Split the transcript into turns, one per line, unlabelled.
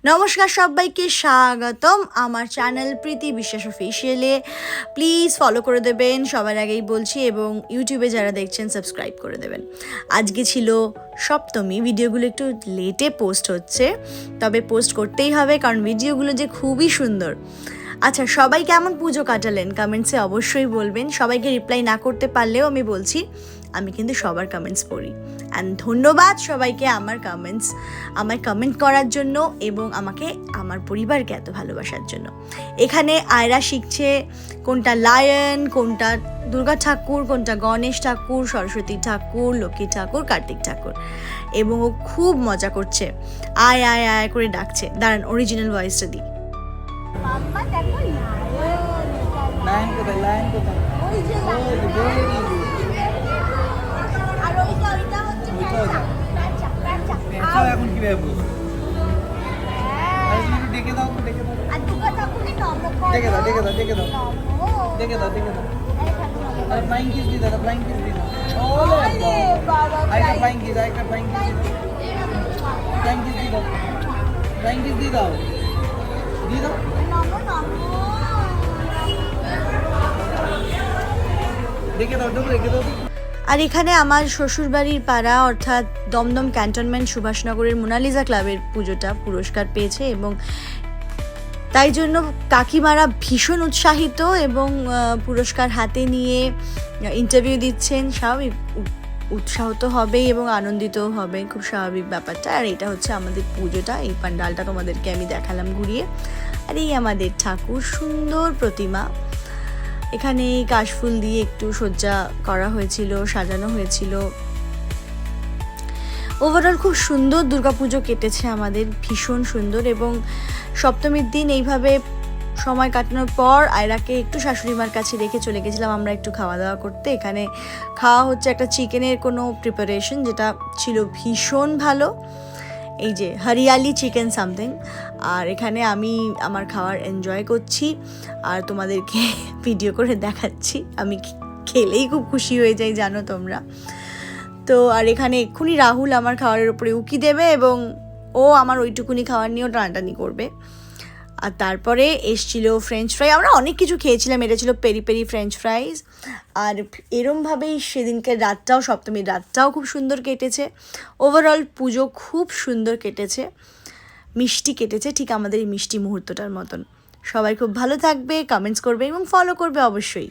নমস্কার সবাইকে, স্বাগতম আমার চ্যানেল প্রীতি বিশ্বাস অফিসিয়ালে প্লিজ ফলো করে দেবেন, সবার আগেই বলছি, এবং ইউটিউবে যারা দেখছেন সাবস্ক্রাইব করে দেবেন। আজকে ছিল সপ্তমী ভিডিওগুলো একটু লেটে পোস্ট হচ্ছে, তবে পোস্ট করতেই হবে, কারণ ভিডিওগুলো যে খুবই সুন্দর। আচ্ছা সবাই কেমন পুজো কাটালেন? কমেন্টসে অবশ্যই বলবেন। সবাইকে রিপ্লাই না করতে পারলেও আমি বলছি, আমি কিন্তু সবার কমেন্টস পড়ি। অ্যান্ড ধন্যবাদ সবাইকে আমার কমেন্টস আমার কমেন্ট করার জন্য এবং আমাকে আমার পরিবারকে এত ভালোবাসার জন্য। এখানে আয়রা শিখছে কোনটা লায়ন কোনটা দুর্গা ঠাকুর কোনটা গণেশ ঠাকুর সরস্বতী ঠাকুর লক্ষ্মী ঠাকুর কার্তিক ঠাকুর। এবং ও খুব মজা করছে। আয় আয় আয় করে ডাকছে। দাঁড়ান অরিজিনাল ভয়েসটা দিই।
লায়ন
কোথায়? লাইন কোথায়? পেঁচাও এখন কিভাবে বলবো
হ্যাঁ।
আরে তুমি একটু ডেকে দাও তো ডেকে দাও
আর দুর্গা ঠাকুরকে নম করো
ডেকে দাও ডেকে দাও ডেকে দাও
নমো
ডেকে দাও ডেকে দাও
এখানে নমো।
আরে ফ্লাইং কিস দি দাও ফ্লাইং কিস দি দাও ওলে
ওলে বাবা,
আরেকটা
flying
ফ্লাইং কিস আরেকটা ফ্লাইং কিস ফ্লাইং কিস দি দাও ফ্লাইং কিস দি দাও দি দাও
নমো নমো
ডেকে দাও ডেকে ডেকে দাও
আর এখানে আমার শ্বশুরবাড়ির পাড়া, অর্থাৎ দমদম ক্যান্টনমেন্ট সুভাষনগরের মোনালিজা ক্লাবের পুজোটা পুরস্কার পেয়েছে এবং তাই জন্য কাকিমারা ভীষণ উৎসাহিত এবং পুরস্কার হাতে নিয়ে ইন্টারভিউ দিচ্ছেন। স্বাভাবিক উৎসাহ তো হবেই এবং আনন্দিতও হবে খুব স্বাভাবিক ব্যাপারটা। আর এটা হচ্ছে আমাদের পুজোটা। এই পান্ডালটা তোমাদেরকে আমি দেখালাম ঘুরিয়ে। আর এই আমাদের ঠাকুর, সুন্দর প্রতিমা। এখানে কাশফুল দিয়ে একটু সজ্জা করা হয়েছিল, সাজানো হয়েছিল। ওভারঅল খুব সুন্দর দুর্গাপুজো কেটেছে আমাদের, ভীষণ সুন্দর এবং সপ্তমীর দিন এইভাবে সময় কাটানোর পর আয়রাকে একটু শাশুড়ি মার কাছে রেখে চলে গেছিলাম আমরা একটু খাওয়া দাওয়া করতে। এখানে খাওয়া হচ্ছে একটা চিকেনের কোনো প্রিপারেশন যেটা ছিল ভীষণ ভালো। এই যে হরিয়ালি চিকেন সামথিং, আর এখানে আমি আমার খাওয়ার এনজয় করছি, আর তোমাদেরকে ভিডিও করে দেখাচ্ছি। আমি খেলেই খুব খুশি হয়ে যাই, জানো তোমরা। তো, আর এখানে এক্ষুনি রাহুল আমার খাওয়ারের উপরে উকি দেবে এবং ও আমার ওইটুকুনি খাওয়ার নিয়েও টানাটানি করবে। আর তারপরে এসছিল ফ্রেঞ্চ ফ্রাই আমরা অনেক কিছু খেয়েছিলাম, এটা ছিল পেরি পেরি ফ্রেঞ্চ ফ্রাইজ আর এরমভাবেই সেদিনকে রাতটাও, সপ্তমীর রাতটাও খুব সুন্দর কেটেছে। ওভারঅল পুজো খুব সুন্দর কেটেছে, মিষ্টি কেটেছে, ঠিক আমাদের এই মিষ্টি মুহূর্তটার মতন। সবাই খুব ভালো থাকবে কমেন্টস করবে এবং ফলো করবে অবশ্যই।